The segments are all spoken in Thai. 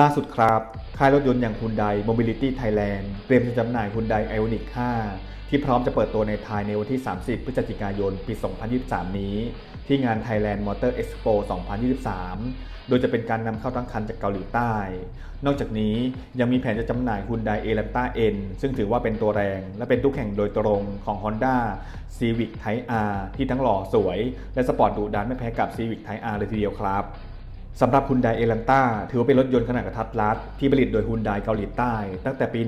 ล่าสุดครับ ค่ายรถยนต์อย่าง Hyundai Mobility Thailand เตรียมจะจำหน่าย Hyundai Ioniq 5 ที่พร้อมจะเปิดตัวในไทยในวันที่ 30 พฤศจิกายน ปี 2023 นี้ ที่งาน Thailand Motor Expo 2023 โดยจะเป็นการนำเข้าทั้งคันจากเกาหลีใต้ นอกจากนี้ยังมีแผนจะจำหน่าย Hyundai Elantra N ซึ่งถือว่าเป็นตัวแรง และเป็นตู้แข่งโดยตรงของ Honda Civic Type R ที่ทั้งหล่อสวย และสปอร์ตดุดันไม่แพ้กับ Civic Type R เลยทีเดียวครับ สำหรับ Hyundai Elantra ถือว่าเป็นรถยนต์ขนาดกระทัดรัดที่ผลิตโดย Hyundai เกาหลีใต้ ตั้งแต่ปี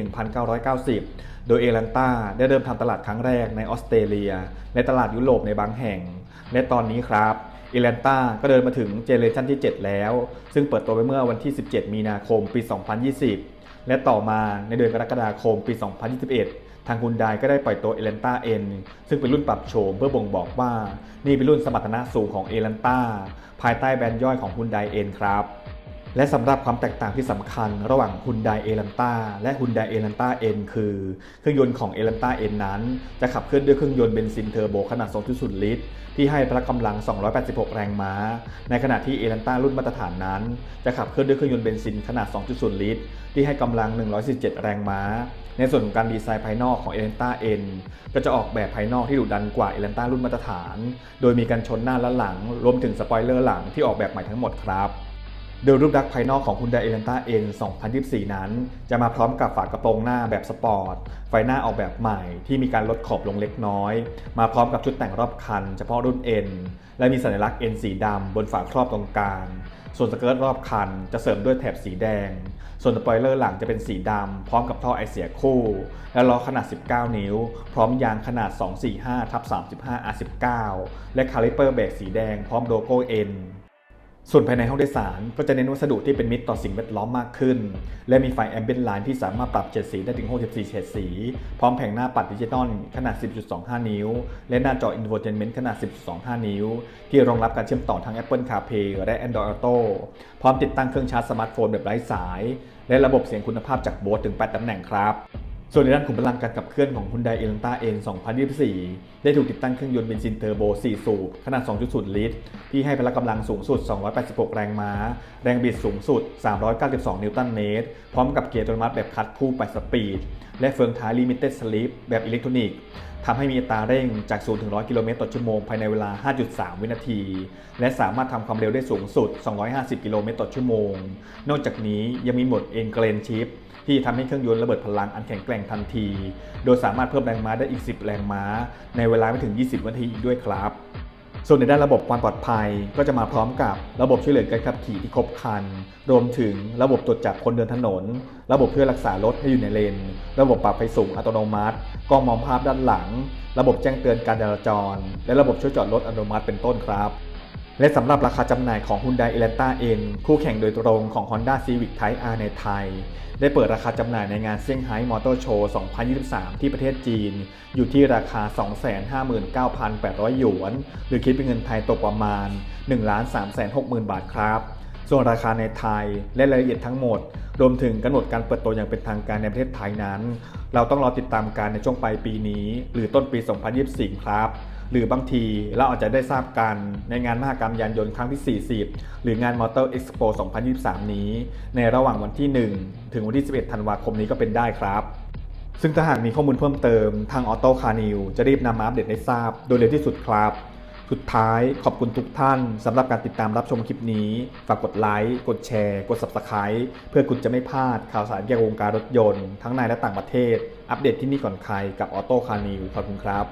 1990 โดย Elantra ได้เริ่มทำตลาดครั้งแรกในออสเตรเลีย และตลาดยุโรปในบางแห่ง และตอนนี้ครับ Elantra ก็เดินมาถึงเจเนเรชันที่ 7 แล้ว ซึ่งเปิดตัวไปเมื่อวันที่ 17 มีนาคม ปี 2020 และต่อมาในเดือนกรกฎาคมปี 2021 ทางคุนไดก็ได้ปล่อยตัว Elantra N ซึ่งเป็นรุ่นปรับโฉมเพื่อบ่งบอกว่า นี่เป็นรุ่นสมรรถนะสูงของเอเลนต้าภายใต้แบรนด์ย่อยของคุนไดเอ็นครับ และสำหรับความแตกต่างที่สำคัญ ระหว่าง Hyundai Elantra และ Hyundai Elantra N คือ เครื่องยนต์ของ Elantra N นั้น จะขับเคลื่อนด้วยเครื่องยนต์เบนซินเทอร์โบขนาด 2.0 ลิตร ที่ให้พละกำลัง 286 แรงม้า ในขณะที่ Elantra รุ่นมาตรฐานนั้น จะขับเคลื่อนด้วยเครื่องยนต์เบนซินขนาด 2.0 ลิตร ที่ให้กำลัง147แรงม้า ในส่วนของการดีไซน์ภายนอกของ Elantra N ก็จะออกแบบภายนอกที่ดุดันกว่า Elantra รุ่นมาตรฐาน โดยมีการชนหน้าและหลัง รวมถึงสปอยเลอร์หลังที่ออกแบบใหม่ทั้งหมดครับ โดยรูปลักษณ์ภายนอกของ Hyundai Elantra N 2024 นั้น จะมาพร้อมกับฝากระโปรงหน้าแบบสปอร์ต ไฟหน้าออกแบบใหม่ที่มีการลดขอบลงเล็กน้อย มาพร้อมกับชุดแต่งรอบคัน เฉพาะรุ่น N และมีสัญลักษณ์ N สีดำบนฝาครอบตรงกลาง ส่วนสเกิร์ตรอบคันจะเสริมด้วยแถบสีแดง ส่วนสปอยเลอร์หลังจะเป็นสีดำพร้อมกับท่อไอเสียคู่ และล้อขนาด 19 นิ้ว พร้อมยางขนาด 245 ทับ35 R19 และคาลิเปอร์เบรกสีแดงพร้อมโลโก้ N ส่วนภายในห้องโดยสารก็จะเน้นวัสดุที่เป็นมิตรต่อสิ่งแวดล้อมมากขึ้น และมีไฟแอมเบียนไลน์ที่สามารถปรับเฉดสีได้ถึง 64 เฉดสี พร้อมแผงหน้าปัดดิจิตอลขนาด 10.25 นิ้ว และหน้าจอ Infotainment ขนาด 10.25 นิ้ว ที่รองรับการเชื่อมต่อทั้ง Apple CarPlay และ Android Auto พร้อมติดตั้งเครื่องชาร์จสมาร์ทโฟนแบบไร้สาย และระบบเสียงคุณภาพจากโบสถึง 8 ตำแหน่งครับ ส่วนในด้านขุมพลังการขับเคลื่อนของ Hyundai Elantra N 2024 ได้ถูกติดตั้งเครื่องยนต์เบนซินเทอร์โบ 4 สูบ ขนาด 2.0 ลิตร ที่ให้พละกำลังสูงสุด 286 แรงม้า แรงบิดสูงสุด 392 นิวตันเมตร พร้อมกับเกียร์อัตโนมัติแบบคัดคู่ 8 สปีด และเฟืองท้าย Limited Slip แบบอิเล็กทรอนิกส์ทำให้มีอัตราเร่งจาก 0 ถึง 100 กิโลเมตรต่อชั่วโมงภายในเวลา 5.3 วินาที และสามารถทำความเร็วได้สูงสุด 250 กิโลเมตรต่อชั่วโมง นอกจากนี้ยังมีโหมด Engine Shift ที่ทำให้เครื่องยนต์ระเบิดพลังอันแข็งแกร่งทันที โดยสามารถเพิ่มแรงม้าได้อีก 10 แรงม้า ในเวลาไม่ถึง 20วินาทีอีกด้วยครับ ส่วนในด้านระบบความปลอดภัยก็จะมาพร้อมกับระบบช่วยเหลือการขับขี่ที่ครบครัน รวมถึงระบบตรวจจับคนเดินถนน ระบบเพื่อรักษารถให้อยู่ในเลน ระบบปรับไฟสูงอัตโนมัติ กล้องมองภาพด้านหลัง ระบบแจ้งเตือนการจราจร และระบบช่วยจอดรถอัตโนมัติเป็นต้นครับ และสำหรับราคาจำหน่ายของ Hyundai Elantra N คู่แข่งโดยตรงของ Honda Civic Type R ในไทย ได้เปิดราคาจำหน่ายในงานเซี่ยงไฮ้มอเตอร์โชว์ 2023 ที่ประเทศจีน อยู่ที่ราคา 259,800 หยวน หรือคิดเป็นเงินไทยตกประมาณ 1 3 6 0 0 0 0 บาทครับ ส่วนราคาในไทยและรายละเอียดทั้งหมด รวมถึงกำหนดการเปิดตัวอย่างเป็นทางการในประเทศไทยนั้น เราต้องรอติดตามการในช่วงปลายปีนี้ หรือต้นปี 2024 ครับ หรือบางทีเราอาจจะได้ทราบกันในงานมหกรรมยานยนต์ครั้งที่ 40 หรืองาน Motor Expo 2023 นี้ ในระหว่างวันที่ 1 ถึงวันที่ 11 ธันวาคมนี้ก็เป็นได้ครับ ซึ่งถ้าหากมีข้อมูลเพิ่มเติมทางออโต้คานิวจะรีบนำมาอัปเดตให้ทราบโดยเร็วที่สุดครับ สุดท้ายขอบคุณทุกท่านสำหรับการติดตามรับชมคลิปนี้ ฝากกดไลค์ กดแชร์ กด Subscribe เพื่อคุณจะไม่พลาดข่าวสารเกี่ยวกับวงการรถยนต์ทั้งในและต่างประเทศ อัปเดตที่นี่ก่อนใครกับออโต้คานิวขอบคุณครับ